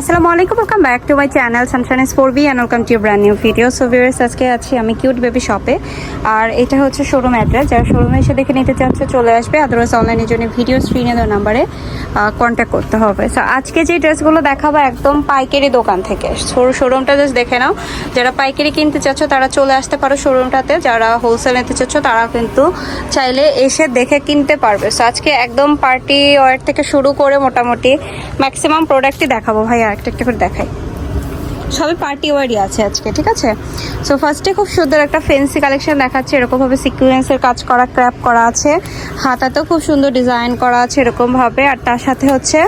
আসসালামু আলাইকুম welcome back to my channel sunshine is four B and welcome to brand new video so viewers আজকে আছি আমি cute baby শপে আর এটা হচ্ছে শোরুম অ্যাড্রেস যারা শোরুমে এসে দেখে নিতে চাচ্ছে চলে আসবে। আদারওয়াইজ অনলাইনের জন্য ভিডিও স্ক্রিনে দেওয়া নাম্বারে কন্ট্যাক্ট করতে হবে। সো আজকে যে ড্রেসগুলো দেখাবো একদম পাইকারি দোকান থেকে। শোরুমটা জাস্ট দেখে নাও। যারা পাইকারি কিনতে চাচ্ছ, তারা চলে আসতে পারো শোরুমটাতে যারা হোলসেল নিতে চাচ্ছ তারা কিন্তু চাইলে এসে দেখে কিনতে পারবে। সো আজকে একদম পার্টি ওয়ার থেকে শুরু করে মোটামুটি ম্যাক্সিমাম প্রোডাক্টই দেখাবো ভাই একটা একটা করে দেখাই। সবই পার্টি ওয়ারই আছে আজকে ঠিক আছে? সো ফার্স্টে খুব সুন্দর একটা ফেন্সি কালেকশন দেখাচ্ছে। এরকমভাবে সিকুয়েন্সের কাজ করা ক্র্যাপ করা আছে। হাতাতেও খুব সুন্দর ডিজাইন করা আছে এরকমভাবে। আর তার সাথে হচ্ছে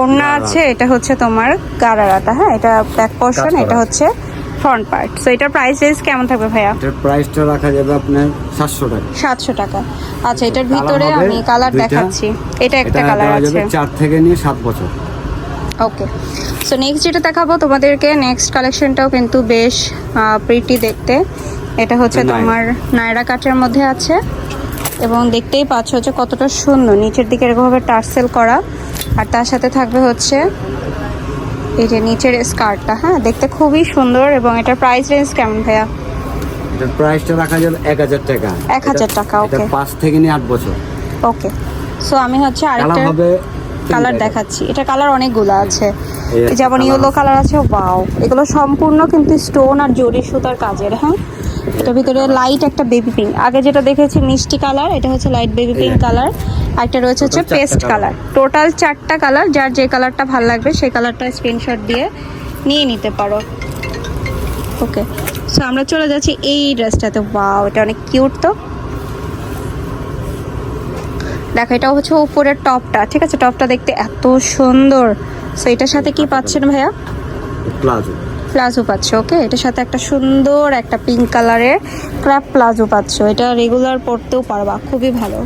ওড়না আছে। এটা হচ্ছে তোমার গারারাটা হ্যাঁ? এটা ব্যাক পোর্শন এটা হচ্ছে ফ্রন্ট পার্ট সো এটার প্রাইস রেঞ্জ কেমন থাকবে ভাইয়া? এটার প্রাইসটা রাখা যাবে আপনার সাতশো টাকা। সাতশো টাকা। আচ্ছা এটার ভিতরে আমি কালার দেখাচ্ছি। এটা একটা কালার আছে যাবে চার থেকে নিয়ে সাত বছর। ওকে সো নেক্সট যেটা দেখাবো তোমাদেরকে নেক্সট কালেকশনটাও কিন্তু বেশ প্রিটি দেখতে। এটা হচ্ছে তোমার নায়রা কাটের মধ্যে আছে। এবং দেখতেই পাচ্ছ হচ্ছে কতটা সুন্দর। নিচের দিকে এরকমভাবে টার্সেল করা। আর তার সাথে থাকবে হচ্ছে এই যে নিচের স্কার্টটা হ্যাঁ? দেখতে খুবই সুন্দর এবং এটার প্রাইস রেঞ্জ কেমন ভাইয়া? এটার প্রাইসটা রাখা যাবে এক হাজার টাকা। 1000 এটা- টাকা, এটা okay. পাঁচ থেকে নিয়ে আট বছর। ওকে সো আমি হচ্ছে আরেকটা হবে কালার দেখাচ্ছি। এটা কালার অনেকগুলো আছে। যেমন ইয়েলো কালার আছে। ওয়াও এগুলো সম্পূর্ণ কিন্তু স্টোন আর জরি সুতার কাজের হ্যাঁ? এটার ভিতরে লাইট একটা বেবি পিঙ্ক আগে যেটা দেখেছি মিষ্টি কালার এটা হচ্ছে লাইট বেবি পিঙ্ক কালার আর একটা রয়েছে হচ্ছে পেস্ট কালার টোটাল চারটা কালার যার যে কালারটা ভালো লাগবে সেই কালারটা স্ক্রিনশট দিয়ে নিয়ে নিতে পারো। ওকে সো আমরা চলে যাচ্ছি এই ড্রেসটাতে ওয়াও এটা অনেক কিউট তো। দেখো এটা হচ্ছে উপরের টপটা। ঠিক আছে টপটা দেখতে এত সুন্দর। সো এটার সাথে কি পাচ্ছেন ভাইয়া? প্লাজো। প্লাজো পাচ্ছ ওকে? এটার সাথে একটা সুন্দর একটা পিঙ্ক কালারের ক্র্যাপ প্লাজো পাচ্ছ। এটা রেগুলার পরতেও পারবা খুবই ভালো।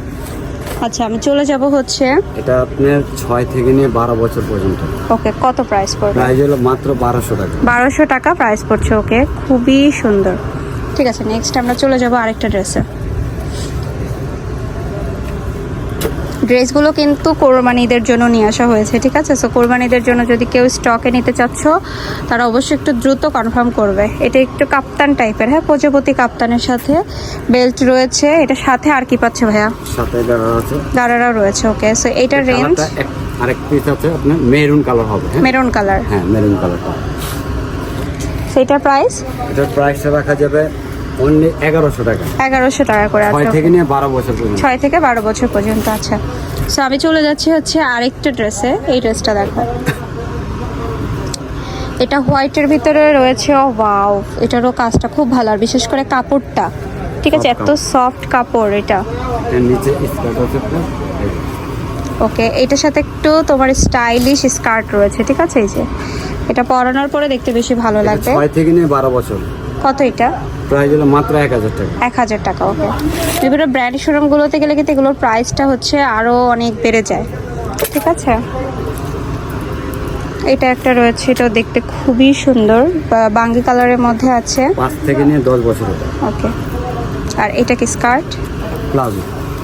আচ্ছা আমি চলে যাব হচ্ছে এটা আপনার ছয় থেকে নিয়ে বারো বছর পর্যন্ত। ওকে কত প্রাইস পড়বে? প্রাইস হলো মাত্র বারোশো টাকা। বারোশো টাকা প্রাইস পড়ছে ওকে? খুবই সুন্দর। ঠিক আছে নেক্সট আমরা চলে যাব আরেকটা ড্রেসে ড্রেসগুলো কিন্তু কোরবানিদের জন্য নিয়ে আসা হয়েছে ঠিক আছে? সো কোরবানিদের জন্য যদি কেউ স্টকে নিতে চাচ্ছ তারা অবশ্যই একটু দ্রুত কনফার্ম করবে। এটা একটু কাপ্তান টাইপের হ্যাঁ? প্রজাপতি কাপ্তানের সাথে বেল্ট রয়েছে। এটা সাথে আর কি পাচ্ছে ভাইয়া? সাথে গাড়া রয়েছে ওকে সো এইটার রেঞ্জ আরেক পিস আছে আপনার মেরুন কালার হবে মেরুন কালার হ্যাঁ মেরুন কালারটা সেইটার প্রাইস এটার প্রাইসটা রাখা যাবে অনলি টাকা। করে আছে থেকে নিয়ে বছর পর্যন্ত। ছয় থেকে বারো বছর পর্যন্ত আচ্ছা। সো আমি চলে যাচ্ছি হচ্ছে আরেকটা ড্রেসে। এই ড্রেসটা দেখো। এটা হোয়াইটের ভিতরে রয়েছে ও ওয়াও এটারও কাজটা খুব ভালো। আর বিশেষ করে কাপড়টা ঠিক আছে? এত সফট কাপড় এটা। নিচে স্কার্ট আছে। ওকে এটার সাথে একটু তোমার স্টাইলিশ স্কার্ট রয়েছে ঠিক আছে? এই যে এটা পরানোর পরে দেখতে বেশি ভালো লাগবে। ছয় থেকে নিয়ে বারো বছর। কত এটা? প্রাইস হলো মাত্র এক হাজার টাকা। এক হাজার টাকা ওকে। বিভিন্ন ব্র্যান্ড শোরুমগুলোতে গেলে কিন্তু এগুলোর প্রাইসটা হচ্ছে আরও অনেক বেড়ে যায়। ঠিক আছে? এটা একটা রয়েছে এটাও দেখতে খুবই সুন্দর। বা- বাঙ্গি কালারের মধ্যে আছে। পাঁচ থেকে নিয়ে দশ বছর ওকে। আর এটা কি skirt palazzo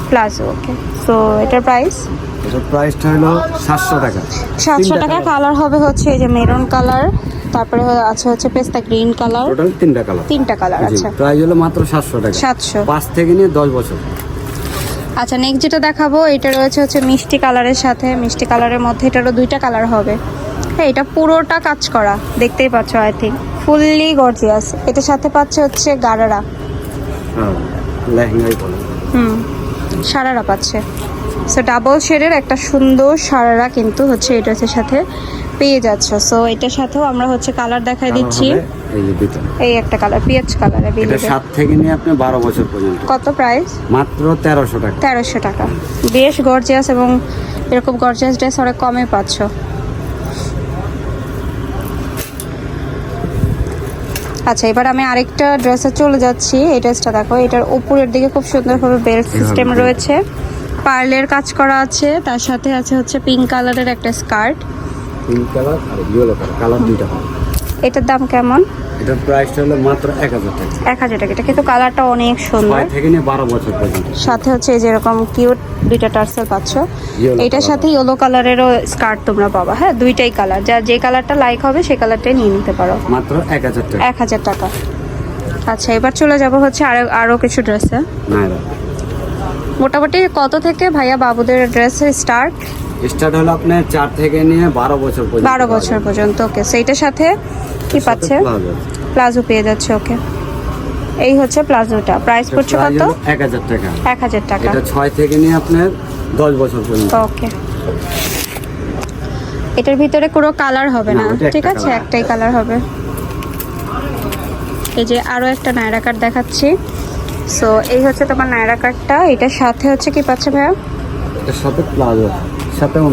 palazzo okay. So এটার প্রাইস এটার প্রাইসটা হলো সাতশো টাকা। সাতশো টাকা কালার হবে হচ্ছে এই যে মেরুন কালার তারপরে আছে হচ্ছে পেস্তা গ্রিন কালার। টোটাল তিনটা কালার। তিনটা কালার আচ্ছা। প্রাইস হলো মাত্র সাতশো টাকা। সাতশো। পাঁচ থেকে নিয়ে দশ বছর। আচ্ছা নেক্সট যেটা দেখাবো এটা রয়েছে হচ্ছে মিষ্টি কালারের সাথে। মিষ্টি কালারের মধ্যে এটারও দুইটা কালার হবে। হ্যাঁ এটা পুরোটা কাজ করা। দেখতেই পাচ্ছ আই থিঙ্ক ফুললি গর্জিয়াস এটার সাথে পাচ্ছে হচ্ছে গারারা। হ্যাঁ লেহেঙ্গাই বলে। হুম সারারা পাচ্ছে। সো ডাবল শেডের একটা সুন্দর সারারা কিন্তু হচ্ছে এই ড্রেসের সাথে পেয়ে যাচ্ছ। সো এটার সাথেও আমরা হচ্ছে কালার দেখাই দিচ্ছি। এই যে দুটো এই একটা কালার পিএচ কালারে এটা বিলিয়ে সাত থেকে নিয়ে আপনি বারো বছর পর্যন্ত। কত প্রাইস মাত্র তেরোশো টাকা। তেরোশো টাকা। বেশ গর্জিয়াস এবং এরকম গর্জিয়াস ড্রেস অনেক কমে পাচ্ছ। আচ্ছা এবার আমি আরেকটা ড্রেসে চলে যাচ্ছি। এই ড্রেসটা দেখো এটার উপরের দিকে খুব সুন্দরভাবে বেল্ট সিস্টেম রয়েছে। পার্লের কাজ করা আছে তার সাথে আছে হচ্ছে পিঙ্ক কালারের একটা স্কার্ট পিঙ্ক কালার আর ইয়েলো কালার কালার দুইটা এটার দাম কেমন? এটার প্রাইসটা হলো মাত্র এক হাজার টাকা। এক হাজার টাকা। এটা কিন্তু কালারটা অনেক সুন্দর। ছয় থেকে নিয়ে বারো বছর পর্যন্ত। সাথে হচ্ছে এই যেরকম কিউট দুইটা টার্সেল পাচ্ছ। এটার সাথে ইয়েলো কালারেরও স্কার্ট তোমরা পাবা। হ্যাঁ দুইটাই কালার যা যে কালারটা লাইক হবে সেই কালারটাই নিয়ে নিতে পারো। মাত্র এক হাজার টাকা। এক হাজার টাকা। আচ্ছা এবার চলে যাব হচ্ছে আরও আরও কিছু ড্রেসে না মোটামুটি কত থেকে ভাইয়া বাবুদের ড্রেসের স্টার্ট স্টার্ট হলো আপনার চার থেকে নিয়ে বারো বছর পর্যন্ত। বারো বছর পর্যন্ত ওকে সেইটার সাথে কি পাচ্ছে? প্লাজো পেয়ে যাচ্ছে ওকে এই হচ্ছে প্লাজোটা প্রাইস পড়ছে কত? এক হাজার টাকা। এক হাজার টাকা। এটা ছয় থেকে নিয়ে আপনার দশ বছর পর্যন্ত। ওকে এটার ভিতরে কোনো কালার হবে না ঠিক আছে? একটাই কালার হবে। এই যে আরও একটা নায়রা কার্ড দেখাচ্ছি। সো এই হচ্ছে তোমার নায়রা কার্ডটা এটার সাথে হচ্ছে কি পাচ্ছে ভাইয়া? এটার সাথে প্লাজো। সাথে আমার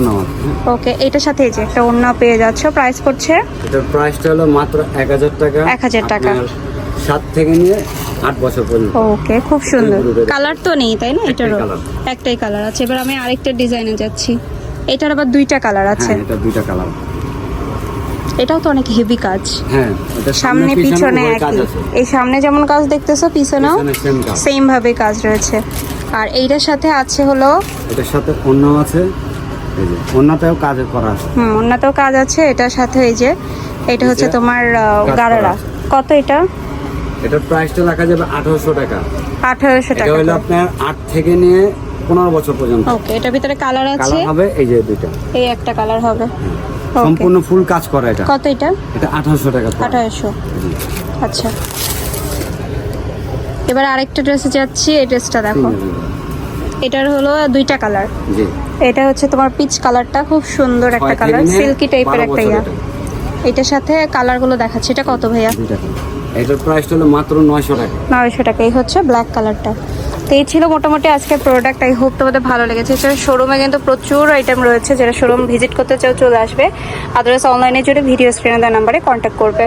ওকে এটার সাথে এই যে একটা অন্য পেয়ে যাচ্ছ। প্রাইস পড়ছে? এটার প্রাইসটা হলো মাত্র এক হাজার টাকা। 1000 টাকা। সাত থেকে নিয়ে আট বছর পর্যন্ত। ওকে খুব সুন্দর। কালার তো নেই তাই না? এটারও একটাই কালার আছে। এবার আমি আরেকটা ডিজাইনে যাচ্ছি। এটার আবার দুইটা কালার আছে। হ্যাঁ এটা দুইটা কালার এটাও তো অনেক হেভি কাজ। হ্যাঁ সামনে পিছনে একই। এই সামনে যেমন কাজ দেখতেছো পিছনেও পিছনে সেম ভাবে কাজ রয়েছে। আর এইটার সাথে আছে হলো এটার সাথে অন্য আছে। এই যে অন্যতেও কাজ করা আছে। হুম অন্যতেও কাজ আছে। এটার সাথে এই যে এটা হচ্ছে তোমার গারারা। কত এটা? এটার প্রাইসটা রাখা যাবে আঠারোশো টাকা। আঠারোশো টাকা হলো আপনার আট থেকে নিয়ে পনেরো বছর পর্যন্ত। ওকে এটার ভিতরে কালার আছে? কালার হবে এই যে দুইটা। এই একটা কালার হবে। সম্পূর্ণ ফুল কাজ করা এটা। কত এটা? এটা আঠারোশো টাকা পড়ে। আঠারোশো। জি। আচ্ছা। এবার আরেকটা ড্রেসে যাচ্ছি এই ড্রেসটা দেখো। এটার হলো দুইটা কালার জি। এটা হচ্ছে তোমার পিচ কালারটা খুব সুন্দর একটা কালার সিল্কি টাইপের একটা ইয়া। এটার সাথে কালারগুলো দেখাচ্ছি এটা কত ভাইয়া। এটার প্রাইসটা হলো মাত্র নয়শো টাকা। নয়শো টাকা এই হচ্ছে ব্ল্যাক কালারটা তো এই ছিল মোটামুটি আজকের প্রোডাক্ট আই হোপ তোমাদের ভালো লেগেছে। এছাড়া শোরুমে কিন্তু প্রচুর আইটেম রয়েছে, যারা শোরুম ভিজিট করতে চাও চলে আসবে। আদারওয়াইজ অনলাইনে জুড়ে ভিডিও স্ক্রিনে দেওয়া নাম্বারে কন্ট্যাক্ট করবে।